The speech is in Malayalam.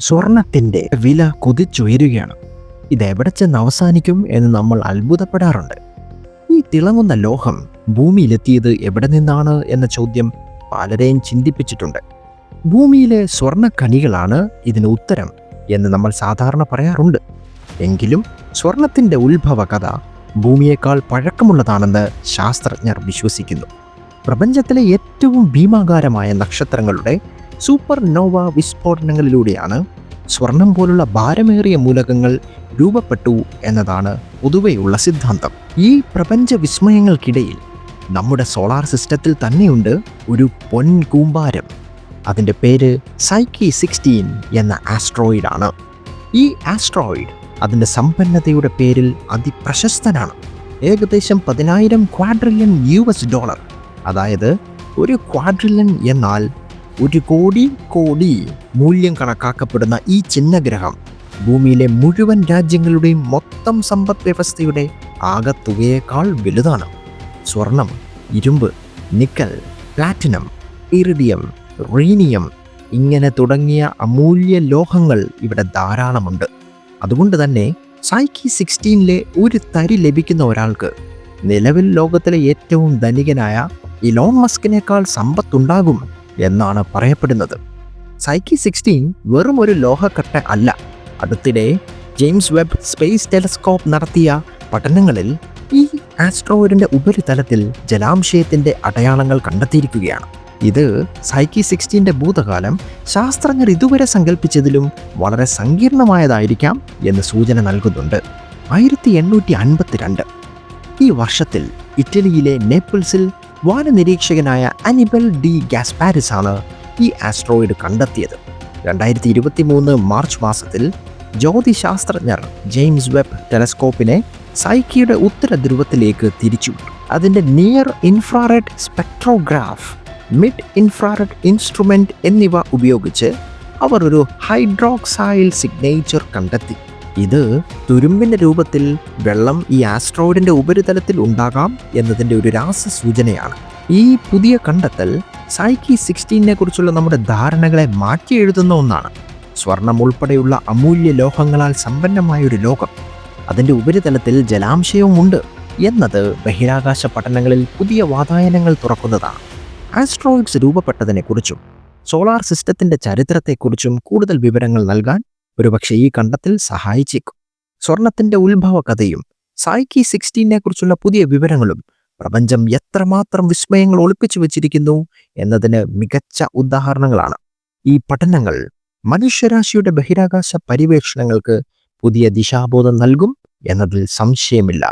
സ്വർണത്തിന്റെ വില കുതിച്ചുയരുകയാണ്. ഇതെവിടെ ചെന്ന് അവസാനിക്കും എന്ന് നമ്മൾ അത്ഭുതപ്പെടാറുണ്ട്. ഈ തിളങ്ങുന്ന ലോഹം ഭൂമിയിലെത്തിയത് എവിടെ നിന്നാണ് എന്ന ചോദ്യം പലരെയും ചിന്തിപ്പിച്ചിട്ടുണ്ട്. ഭൂമിയിലെ സ്വർണ ഇതിന് ഉത്തരം എന്ന് നമ്മൾ സാധാരണ പറയാറുണ്ട്. എങ്കിലും സ്വർണത്തിന്റെ ഉത്ഭവ കഥ ഭൂമിയേക്കാൾ പഴക്കമുള്ളതാണെന്ന് ശാസ്ത്രജ്ഞർ വിശ്വസിക്കുന്നു. പ്രപഞ്ചത്തിലെ ഏറ്റവും ഭീമാകാരമായ നക്ഷത്രങ്ങളുടെ സൂപ്പർ നോവ വിസ്ഫോടനങ്ങളിലൂടെയാണ് സ്വർണം പോലുള്ള ഭാരമേറിയ മൂലകങ്ങൾ രൂപപ്പെട്ടു എന്നതാണ് പൊതുവെയുള്ള സിദ്ധാന്തം. ഈ പ്രപഞ്ച വിസ്മയങ്ങൾക്കിടയിൽ നമ്മുടെ സോളാർ സിസ്റ്റത്തിൽ തന്നെയുണ്ട് ഒരു പൊൻ കൂമ്പാരം. അതിന്റെ പേര് സൈക്കി സിക്സ്റ്റീൻ എന്ന ആസ്ട്രോയിഡാണ്. ഈ ആസ്ട്രോയിഡ് അതിന്റെ സമ്പന്നതയുടെ പേരിൽ അതിപ്രശസ്തനാണ്. ഏകദേശം പതിനായിരം ക്വാഡ്രില്യൺ യു എസ് ഡോളർ. അതായത് ഒരു ക്വാഡ്രില്യൺ എന്നാൽ ഒരു കോടി കോടി മൂല്യം കണക്കാക്കപ്പെടുന്ന ഈ ചിഹ്നഗ്രഹം ഭൂമിയിലെ മുഴുവൻ രാജ്യങ്ങളുടെയും മൊത്തം സമ്പദ് വ്യവസ്ഥയുടെ ആകത്തുകയേക്കാൾ വലുതാണ്. സ്വർണം ഇരുമ്പ് നിക്കൽ പ്ലാറ്റിനം ഇറിഡിയം റീനിയം ഇങ്ങനെ തുടങ്ങിയ അമൂല്യ ലോഹങ്ങൾ ഇവിടെ ധാരാളമുണ്ട്. അതുകൊണ്ട് തന്നെ സൈക്കി സിക്സ്റ്റീനിലെ ഒരു തരി ലഭിക്കുന്ന ഒരാൾക്ക് നിലവിൽ ലോകത്തിലെ ഏറ്റവും ധനികനായ ഇലോൺ മസ്കിനേക്കാൾ സമ്പത്തുണ്ടാകും എന്നാണ് പറയപ്പെടുന്നത്. സൈക്കി സിക്സ്റ്റീൻ വെറും ഒരു ലോഹക്കട്ട അല്ല. അടുത്തിടെ ജെയിംസ് വെബ് സ്പേസ് ടെലസ്കോപ്പ് നടത്തിയ പഠനങ്ങളിൽ ഈ ആസ്ട്രോയിഡിന്റെ ഉപരിതലത്തിൽ ജലാംശയത്തിന്റെ അടയാളങ്ങൾ കണ്ടെത്തിയിരിക്കുകയാണ്. ഇത് സൈക്കി സിക്സ്റ്റീന്റെ ഭൂതകാലം ശാസ്ത്രജ്ഞർ ഇതുവരെ സങ്കല്പിച്ചതിലും വളരെ സങ്കീർണമായതായിരിക്കാം എന്ന് സൂചന നൽകുന്നുണ്ട്. ആയിരത്തി എണ്ണൂറ്റി അൻപത്തിരണ്ട്. ഈ വർഷത്തിൽ ഇറ്റലിയിലെ നേപ്പിൾസിൽ വാനനിരീക്ഷകനായ അനിബൽ ഡി ഗാസ്പാരിസ് ആണ് ഈ ആസ്ട്രോയിഡ് കണ്ടെത്തിയത്. രണ്ടായിരത്തി ഇരുപത്തി മൂന്ന് മാർച്ച് മാസത്തിൽ ജ്യോതിശാസ്ത്രജ്ഞർ ജെയിംസ് വെബ് ടെലസ്കോപ്പിനെ സൈക്കിയുടെ ഉത്തര ധ്രുവത്തിലേക്ക് തിരിച്ചു അതിന്റെ near infrared spectrograph mid infrared instrument എന്നിവ ഉപയോഗിച്ച് അവർ ഒരു ഹൈഡ്രോക്സൈൽ സിഗ്നേച്ചർ കണ്ടെത്തി. ഇത് തുരുമ്പിന്റെ രൂപത്തിൽ വെള്ളം ഈ ആസ്ട്രോയിഡിന്റെ ഉപരിതലത്തിൽ ഉണ്ടാകാം എന്നതിന്റെ ഒരു രാസ സൂചനയാണ് ഈ പുതിയ കണ്ടെത്തൽ സൈക്കി സിക്സ്റ്റീനെ കുറിച്ചുള്ള നമ്മുടെ ധാരണകളെ മാറ്റി എഴുതുന്ന ഒന്നാണ്. സ്വർണം ഉൾപ്പെടെയുള്ള അമൂല്യ ലോഹങ്ങളാൽ സമ്പന്നമായ ഒരു ലോകം. അതിന്റെ ഉപരിതലത്തിൽ ജലാംശയവും ഉണ്ട് എന്നത് ബഹിരാകാശ പഠനങ്ങളിൽ പുതിയ വാതായനങ്ങൾ തുറക്കുന്നതാണ്. ആസ്ട്രോയിഡ്സ് രൂപപ്പെട്ടതിനെക്കുറിച്ചും സോളാർ സിസ്റ്റത്തിന്റെ ചരിത്രത്തെക്കുറിച്ചും കൂടുതൽ വിവരങ്ങൾ നൽകാൻ ഒരുപക്ഷെ ഈ കണ്ടെത്തൽ സഹായിച്ചേക്കും. സ്വർണത്തിന്റെ ഉത്ഭവ കഥയും സൈക്കി സിക്സ്റ്റീനെ പുതിയ വിവരങ്ങളും പ്രപഞ്ചം എത്രമാത്രം വിസ്മയങ്ങൾ ഒളിപ്പിച്ചു വച്ചിരിക്കുന്നു എന്നതിന് മികച്ച ഉദാഹരണങ്ങളാണ്. ഈ പഠനങ്ങൾ മനുഷ്യരാശിയുടെ ബഹിരാകാശ പര്യവേക്ഷണങ്ങൾക്ക് പുതിയ ദിശാബോധം നൽകും എന്നതിൽ സംശയമില്ല.